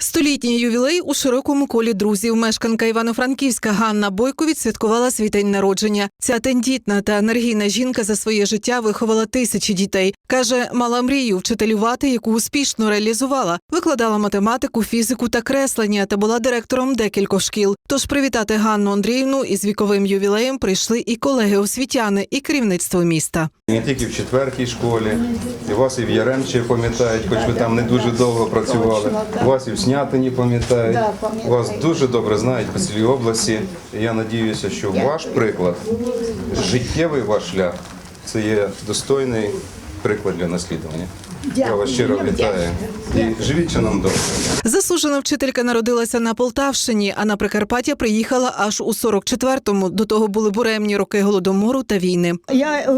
Столітній ювілей у широкому колі друзів. Мешканка Івано-Франківська Ганна Бойко відсвяткувала свій день народження. Ця тендітна та енергійна жінка за своє життя виховала тисячі дітей. каже, мала мрію вчителювати, яку успішно реалізувала. Викладала математику, фізику та креслення та була директором декількох шкіл. Тож привітати Ганну Андріївну із віковим ювілеєм прийшли і колеги освітяни, і керівництво міста. Не тільки в четвертій школі, і вас і в Яремчі пам'ятають, хоч ви там не дуже довго працювали. Вас і в Снятині пам'ятають. Да, пам'ятаю. Вас дуже добре знають по цілій області. Я сподіваюся, що ваш приклад, життєвий ваш шлях, це є достойний приклад для наслідування. Я вас щиро вітаю. І живіть нам довго. Заслужена вчителька народилася на Полтавщині, а на Прикарпаття приїхала аж у 44-му. До того були буремні роки голодомору та війни. Я е, е,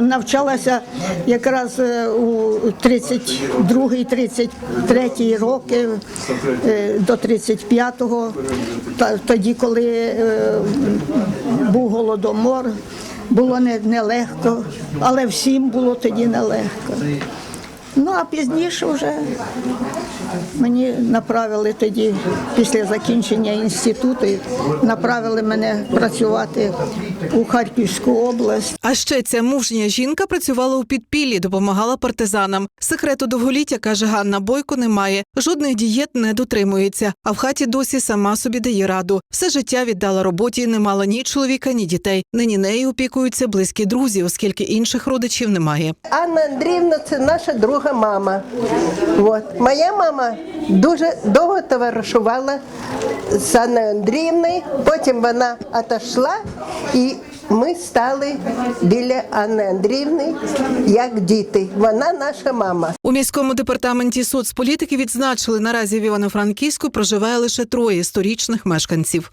навчалася якраз е, у 32-33 роки до 35-го, та- тоді, коли був голодомор, було не- нелегко, але всім було тоді нелегко. Ну а пізніше вже мені направили тоді, після закінчення інституту, направили мене працювати у Харківську область. А ще ця мужня жінка працювала у підпіллі, допомагала партизанам. Секрету довголіття каже Ганна Бойко. Немає. Жодних дієт не дотримується. А в хаті досі сама собі дає раду. Все життя віддала роботі, не мала ні чоловіка, ні дітей. Нині нею опікуються близькі друзі, оскільки інших родичів немає. Анна Андріївна це наша друга мама. От. Моя мама дуже довго товаришувала з Анною Андріївною, потім вона отошла і ми стали біля Анни Андріївни як діти. Вона наша мама. У міському департаменті соцполітики відзначили наразі в Івано-Франківську проживає лише троє сторічних мешканців.